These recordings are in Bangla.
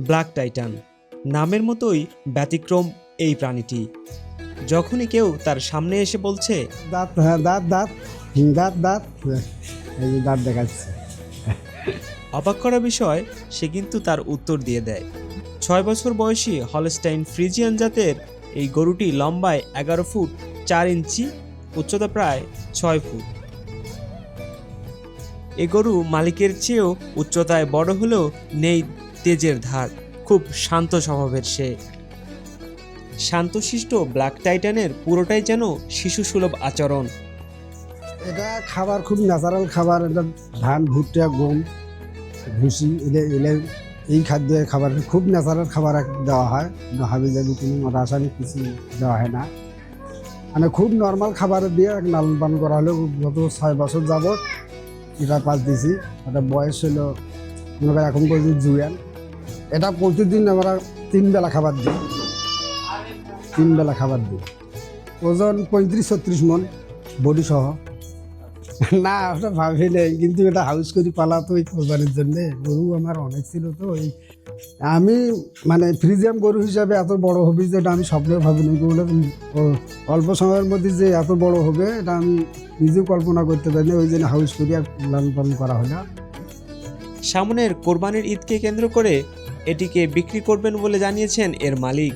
ব্ল্যাক টাইটান নামের মতোই ব্যতিক্রম এই প্রাণীটি। যখনই কেউ তার সামনে এসে বলছে দাঁত হ্যাঁ দাঁত দাঁত দাঁত দাঁত এই যে দাঁত দেখাচ্ছে। অবাক করা বিষয় সে কিন্তু তার উত্তর দিয়ে দেয়। ছয় বছর বয়সী হলস্টাইন ফ্রিজিয়ান জাতের এই গরুটি লম্বায় এগারো ফুট চার ইঞ্চি উচ্চতা প্রায় ছয় ফুট। এ গরু মালিকের চেয়েও উচ্চতায় বড় হলেও নেই তেজের ধার, খুব শান্ত স্বভাবের সে। শান্তশিষ্ট ব্ল্যাক টাইটানের পুরোটাই যেন শিশু সুলভ আচরণ। এটা খাবার খুব ন্যাচারাল খাবার, এটা ধান, ভুট্টা, গম, ভুসি, এলে এলে এই খাদ্য খাবার খুব ন্যাচারাল খাবার দেওয়া হয়। হাবি যাবি কোনো রাসায়নিক কিছু দেওয়া হয় না। মানে খুব নর্মাল খাবার দিয়ে লালন পালন করা হলো, গত ছয় বছর যাবৎ। এটা পাস দিছি এটা বয়স হলো, মনে এখন পর্যন্ত জুয়ান। এটা প্রতিদিন আমরা তিন বেলা খাবার দিই। তিন বেলা খাবার দিই। ওজন পঁয়ত্রিশ, ছত্রিশ মন বডি সহ। না, ওটা ভাবি নেই, কিন্তু এটা হাউস করি পালা তো ওই কোরবানির জন্যে। গরু আমার অনেক ছিল তো, ওই আমি মানে ফ্রিজিয়াম গরু হিসাবে এত বড় হবে যেটা আমি স্বপ্নেও ভাবিনি। অল্প সময়ের মধ্যে যে এত বড় হবে, এটা আমি নিজেও কল্পনা করতে পারিনি, ওই জন্য হাউস করি আর লালন পালন করা হলো সামনের কোরবানির ঈদকে কেন্দ্র করে এটিকে বিক্রি করবেন বলে জানিয়েছেন এর মালিক।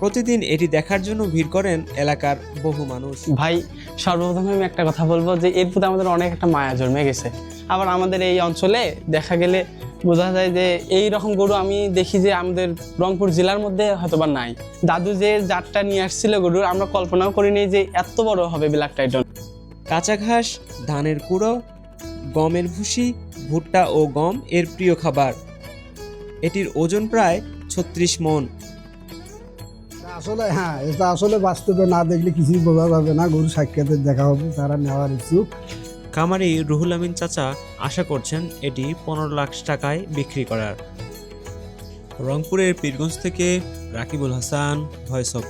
প্রতিদিন এটি দেখার জন্য ভিড় করেন এলাকার বহু মানুষ। ভাই সর্বপ্রথমে আমি একটা কথা বলব যে এর প্রতি আমাদের অনেক একটা মায়া জন্মে গেছে। আবার আমাদের এই অঞ্চলে দেখা গেলে বোঝা যায় যে এই রকম গরু আমি দেখি যে আমাদের রংপুর জেলার মধ্যে হয়তো বা নাই। দাদু যে জাতটা নিয়ে আসছিল গরুর আমরা কল্পনাও করিনি যে এত বড় হবে ব্ল্যাক টাইটন কাঁচা ঘাস ধানের কুড়ো গমের ভুসি ভুট্টা ও গম এর প্রিয় খাবার। এটির ওজন প্রায় ছত্রিশ মন। আসলে হ্যাঁ এটা আসলে বাস্তবে না দেখলে কিছুই বোঝা যাবে না। গরু সাক্ষাতের দেখা হবে তারা নেওয়ার ইচ্ছুক। খামারি রুহুল আমিন চাচা আশা করছেন এটি পনেরো লাখ টাকায় বিক্রি করার। রংপুরের পীরগঞ্জ থেকে রাকিবুল হাসান ভয়েস অফ